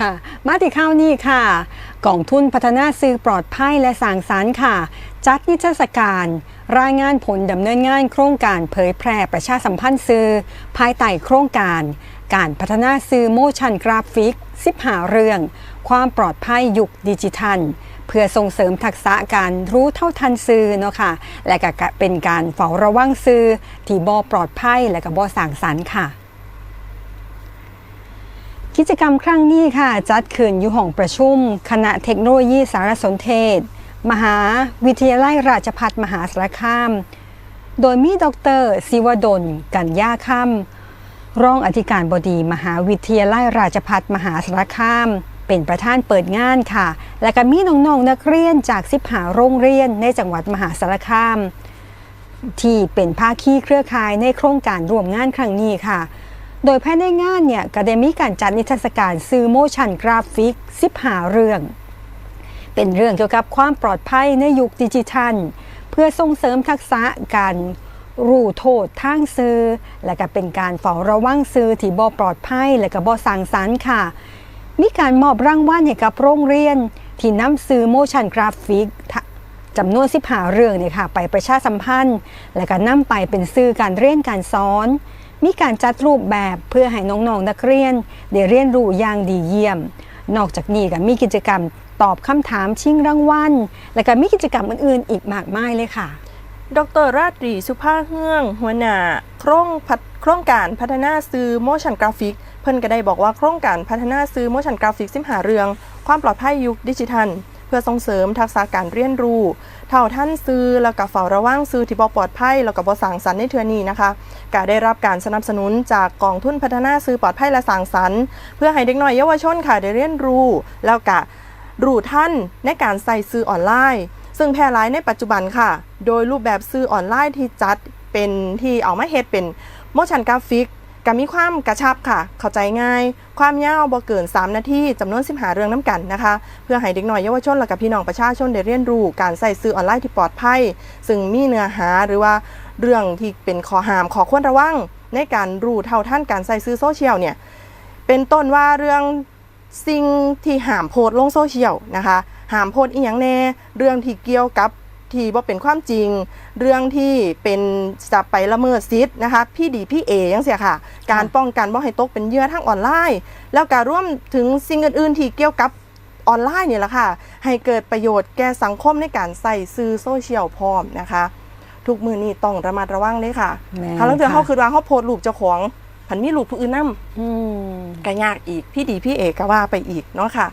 ค่ะ มาติข้าวนี้ค่ะกองทุนพัฒนาสื่อปลอดภัยและสางสรรค่ะ จัดนิทรรศการ รายงานผลดำเนินงานโครงการเผยแพร่ประชาสัมพันธ์สื่อภายใต้โครงการ การพัฒนาสื่อโมชันกราฟิก15เรื่อง ความปลอดภัยยุคดิจิทัล เพื่อส่งเสริมทักษะการรู้เท่าทันสื่อเนาะค่ะ และก็เป็นการเฝ้าระวังสื่อที่บ่ปลอดภัยและก็บ่สางสรรค์ค่ะ กิจกรรมครั้งนี้ค่ะ จัดขึ้นอยู่ห้องประชุม คณะเทคโนโลยีสารสนเทศ มหาวิทยาลัยราชภัฏมหาสารคาม โดยมีดรศิวดล กันยาค่ำรองอธิการบดีมหาวิทยาลัยราชภัฏมหาสารคาม เป็นประธานเปิดงานค่ะ และก็มีน้องๆนักเรียนจากสิบหาโรงเรียนในจังหวัดมหาสารคาม ที่เป็นภาคีเครือข่ายในโครงการร่วมงานครั้งนี้ค่ะ โดยภายในงานเนี่ยก็ได้มีการจัดนิทรรศการซื้อโมชันกราฟิก15เรื่อง เป็นเรื่องเกี่ยวกับความปลอดภัยในยุคดิจิทัล เพื่อส่งเสริมทักษะการรู้โทษทางซื้อ และก็เป็นการเฝ้าระวังซื้อที่บ่ปลอดภัย และก็บ่สร้างสรรค์ค่ะ มีการมอบรางวัลให้กับโรงเรียน ที่นำซื้อโมชันกราฟิกจำนวน15เรื่องเนี่ยค่ะ ไปประชาสัมพันธ์ และก็นำไปเป็นสื่อการเรียนการสอน มีการจัดรูปแบบเพื่อให้น้องๆนักเรียนได้เรียนรู้อย่างดีเยี่ยม นอกจากนี้ก็มีกิจกรรมตอบคำถามชิงรางวัล และก็มีกิจกรรมอื่นๆ อีกมากมายเลยค่ะ ดรราตรีสุภาเฮือง หัวหน้าโครงพัฒโครงการพัฒนาซื้อ motion graphic เพิ่นก็ได้บอกว่าโครงการพัฒนาซื้อ motion graphic สิมหาเรื่อง ความปลอดภัยยุคดิจิทัล เพื่อส่งเสริมทักษะการเรียนรู้ เท่าท่านซื้อแล้วก็เฝ้าระวังซื้อที่บ่ปลอดภัยแล้วก็บ่สร้างสรรค์ในเทือนี้นะคะก็ได้รับการสนับสนุนจากกองทุนพัฒนาซื้อปลอดภัยและสร้างสรรค์ เพื่อให้เด็กน้อยเยาวชนค่ะได้เรียนรู้ แล้วก็รู้ท่านในการใส่ซื้อออนไลน์ ซึ่งแพร่หลายในปัจจุบันค่ะ โดยรูปแบบซื้อออนไลน์ที่จัดเป็นที่เอามาเฮ็ดเป็นโมชันกราฟิก ก็มีความกระชับค่ะ เข้าใจง่าย ความยาวบ่เกิน 3 นาทีจำนวน 15 เรื่องน้ำกันนะคะ เพื่อให้เด็กน้อยเยาวชนและกับพี่น้องประชาชนได้เรียนรู้ การใส่ซื้อออนไลน์ที่ปลอดภัย ซึ่งมีเนื้อหาหรือว่าเรื่องที่เป็นข้อห้ามขอควรระวัง ในการรู้เท่าท่านการใส่ซื้อโซเชียลเนี่ยเป็นต้นว่าเรื่องสิ่งที่ห้ามโพสลงโซเชียลนะคะห้ามโพสอีหยังแน่เรื่องที่เกี่ยวกับ ที่บ่เป็นความจริง เรื่องที่เป็นจะไปละเมิดสิทธิ์นะคะพี่ดีพี่เอยังเสียค่ะ การป้องกันบ่ให้ตกเป็นเหยื่อทางออนไลน์ แล้วก็ร่วมถึงสิ่งอื่นๆที่เกี่ยวกับออนไลน์เนี่ยแหละค่ะ ให้เกิดประโยชน์แก่สังคมในการใส่ซื้อโซเชียลพร้อมนะคะ ทุกมือนี้ต้องระมัดระวังเลยค่ะแม่นถ้าเราเจอค่ะเขาคือว่าเขาโพสต์รูปเจ้าของผันมีรูปผู้อื่นนํอืมก็ยากอีกพี่ดีพี่เอกก็ว่าไปอีกเนาะค่ะ